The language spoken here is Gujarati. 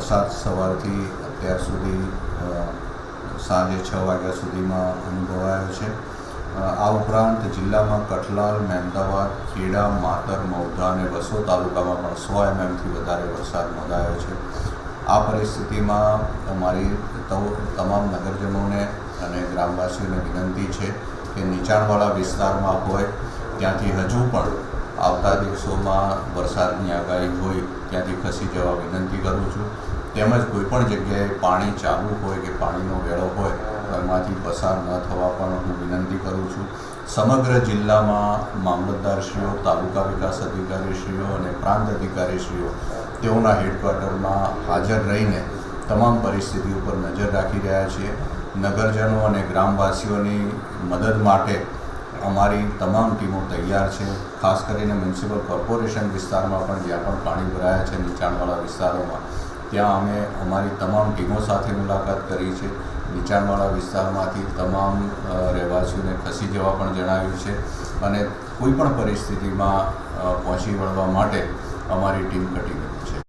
વરસાદ સવારથી અત્યાર સુધી સાંજે છ વાગ્યા સુધીમાં અનુભવાયો છે. આ ઉપરાંત જિલ્લામાં કઠલાલ, મહેમદાવાદ, ખેડા, માતર મૌધા અને વસો તાલુકામાં પણ સો એમએમથી વધારે વરસાદ નોંધાયો છે. આ પરિસ્થિતિમાં અમારી તમામ નગરજનોને અને ગ્રામવાસીઓને વિનંતી છે કે નીચાણવાળા વિસ્તારમાં હોય, ત્યાંથી હજુ પણ આવતા દિવસોમાં વરસાદની આગાહી હોય ત્યાંથી ખસી જવા વિનંતી કરું છું. તેમજ કોઈપણ જગ્યાએ પાણી ચાલુ હોય કે પાણીનો વેળો હોય એમાંથી પસાર ન થવા પણ હું વિનંતી કરું છું. સમગ્ર જિલ્લામાં મામલતદારશ્રીઓ, તાલુકા વિકાસ અધિકારીશ્રીઓ અને પ્રાંત અધિકારીશ્રીઓ તેઓના હેડક્વાર્ટરમાં હાજર રહીને તમામ પરિસ્થિતિ ઉપર નજર રાખી રહ્યા છીએ. નગરજનો અને ગ્રામવાસીઓની મદદ માટે અમારી તમામ ટીમો તૈયાર છે. ખાસ કરીને મ્યુનિસિપલ કોર્પોરેશન વિસ્તારમાં પણ જ્યાં પણ પાણી ભરાયા છે નીચાણવાળા વિસ્તારોમાં, ત્યાં અમે અમારી તમામ ટીમો સાથે મુલાકાત કરી છે. નીચાણવાળા વિસ્તારમાંથી તમામ રહેવાસીઓને ખસી જવા પણ જણાવ્યું છે અને કોઈ પણ પરિસ્થિતિમાં પહોંચી વળવા માટે અમારી ટીમ કટિંગ